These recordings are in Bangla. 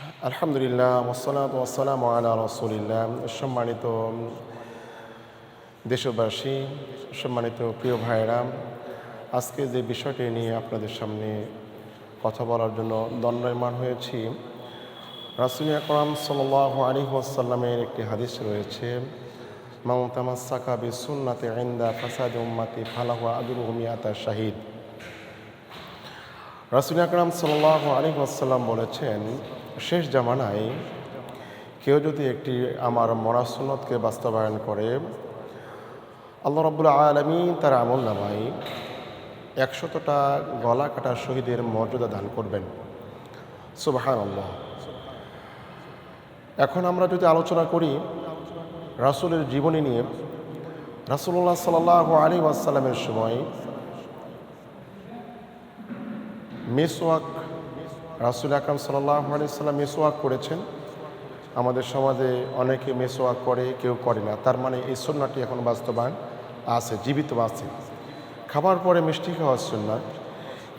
আলহামদুলিল্লাহ ওসালাত ওসালাম আলা রসুলিল্লাহ। সম্মানিত দেশবাসী, সম্মানিত প্রিয় ভাইরা আজকে যে বিষয়টি নিয়ে আপনাদের সামনে কথা বলার জন্য দণ্ডায়মান হয়েছি, রাসুল আকরাম সাল আলী ওয়াসাল্লামের একটি হাদিস রয়েছে মামতামাসাকা বি সুন্নাতে আইন্দা ফাসাদ উম্মাতি ফালাহু আদুল হুমিয়াতা শাহিদ। রাসুল আকরাম সাল্লাহ আলী আসাল্লাম বলেছেন, শেষ জামানায় কেউ যদি একটি আমার মরাসুন্নতকে বাস্তবায়ন করে, আল্লাহ রব্বুল আলমী তার আমল নামাই একশতটা গলা কাটা শহীদের মর্যাদা দান করবেন। সুবাহান আল্লাহ এখন আমরা যদি আলোচনা করি রাসুলের জীবনী নিয়ে রাসুল্লাহ সাল্লাহ আলী আসাল্লামের সময় মেসোয়াক রাসুল আকরাম সাল্লাহ আলিয়াল্লাম মেসোয়াক করেছেন। আমাদের সমাজে অনেকে মেসোয়াক করে, কেউ করে না। তার মানে এই সন্ন্যাটি এখন বাস্তবায়ন আছে, জীবিত আছে। খাবার পরে মিষ্টি খাওয়ার সুন্নাত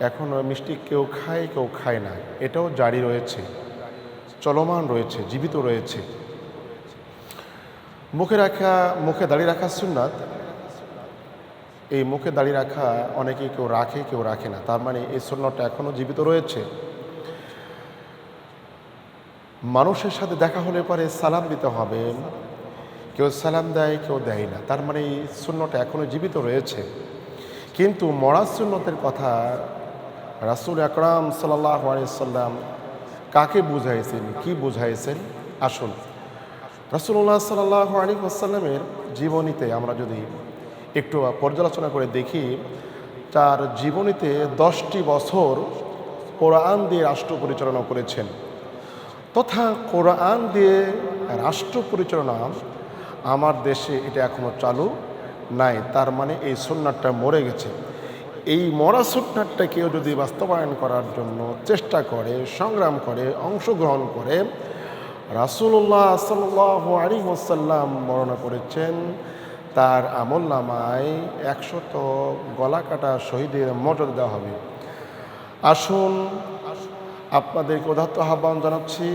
এখন মিষ্টি কেউ খায় কেউ খায় না। এটাও জারি রয়েছে, চলমান রয়েছে, জীবিত রয়েছে। মুখে রাখা, মুখে দাঁড়িয়ে রাখা সুন্নাত এই মুখে দাঁড়িয়ে রাখা অনেকেই কেউ রাখে কেউ রাখে না। তার মানে এই সন্ন্যটা এখনও জীবিত রয়েছে। মানুষের সাথে দেখা হলে পরে সালাম দিতে হবে। কেউ সালাম দেয়, কেউ দেয় না। তার মানে এই শূন্যটা এখনও জীবিত রয়েছে। কিন্তু মরা শূন্যতের কথা রাসুল আকরাম সাল্লাম কাকে বুঝাইছেন, কি বুঝাইছেন? আসুন। রাসুল্লাহ সাল্লাহ আলী আসাল্লামের জীবনীতে আমরা যদি একটু পর্যালোচনা করে দেখি, তার জীবনীতে দশটি বছর কোরআন দিয়ে রাষ্ট্র পরিচালনা করেছেন তথা কোরআন দিয়ে রাষ্ট্র পরিচালনা আমার দেশে এটা এখনও চালু নাই, তার মানে এই সন্ন্যাটটা মরে গেছে। এই মরা সন্ন্যাটটা কেউ যদি বাস্তবায়ন করার জন্য চেষ্টা করে, সংগ্রাম করে, অংশগ্রহণ করে রাসুল্লাহ সাল্লাহ আলী ওসাল্লাম বর্ণনা করেছেন তার আমল নামায় একশত গলা কাটা শহীদের মর্যাদা দেওয়া হবে। আসুন আপনাদেরকে উদাত্ত আহ্বান জানাচ্ছি,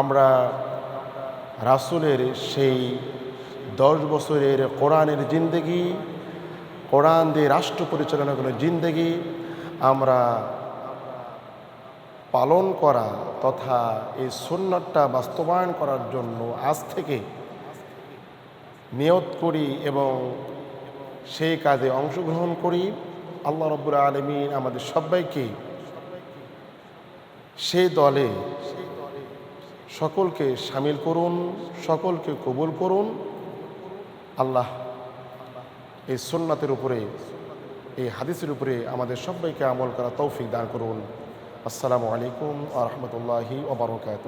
আমরা রাসুলের সেই দশ বছরের কোরআনের জিন্দেগি, কোরআন দিয়ে রাষ্ট্র পরিচালনা করে জিন্দেগি, আমরা পালন করা তথা এই সুন্নাতটা বাস্তবায়ন করার জন্য আজ থেকে নিয়ত করি এবং সেই কাজে অংশগ্রহণ করি। আল্লাহ রব্বুর আলমিন আমাদের সবাইকে সে দলে সকলকে সামিল করুন, সকলকে কবুল করুন। আল্লাহ এই সুন্নাতের উপরে, এই হাদিসের উপরে আমাদের সবাইকে আমল করা তৌফিক দান করুন। আসসালামু আলাইকুম আ রহমতুল্লাহি ওবরকাত